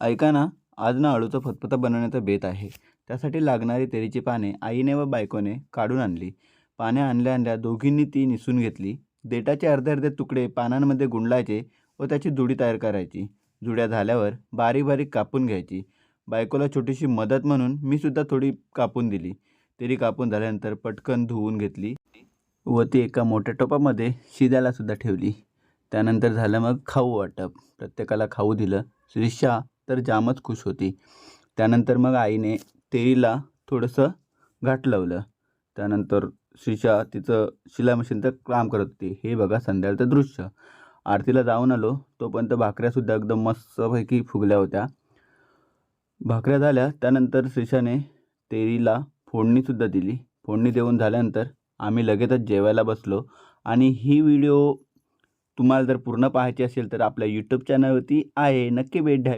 ऐका ना आज ना अळूचा फतफता बनवण्याचा बेत आहे. त्यासाठी लागणारी तेरीची पाने आईने व बायकोने काढून आणली. पाने आणल्या आणल्या दोघींनी ती निसून घेतली. देठाचे अर्धे अर्धे तुकडे पानांमध्ये गुंडलायचे व त्याची जुडी तयार करायची. जुड्या झाल्यावर बारीक बारीक कापून घ्यायची. बायकोला छोटीशी मदत म्हणून मी सुद्धा थोडी कापून दिली. तेरी कापून झाल्यानंतर पटकन धुवून घेतली व ती एका मोठ्या टोपामध्ये शिजायला सुद्धा ठेवली. त्यानंतर झालं मग खाऊ वाटप. प्रत्येकाला खाऊ दिलं. श्रीशा तर जामच खुश होती. त्यानंतर मग आईने तेरीला थोडंसं घाट लावलं. त्यानंतर श्रीषा तिचं शिलाई मशीनचं काम करत होती. हे बघा संध्याकाळचं दृश्य. आरतीला जाऊन आलो. तोपर्यंत भाकऱ्यासुद्धा एकदम मस्तपैकी फुगल्या होत्या. भाकऱ्या झाल्या. त्यानंतर श्रीषाने तेरीला फोडणीसुद्धा दिली. फोडणी देऊन झाल्यानंतर आम्ही लगेचच जेवायला बसलो. आणि ही व्हिडिओ तुम्हाला जर पूर्ण पाहायची असेल तर आपल्या यूट्यूब चॅनलवरती आहे. नक्की भेट द्या.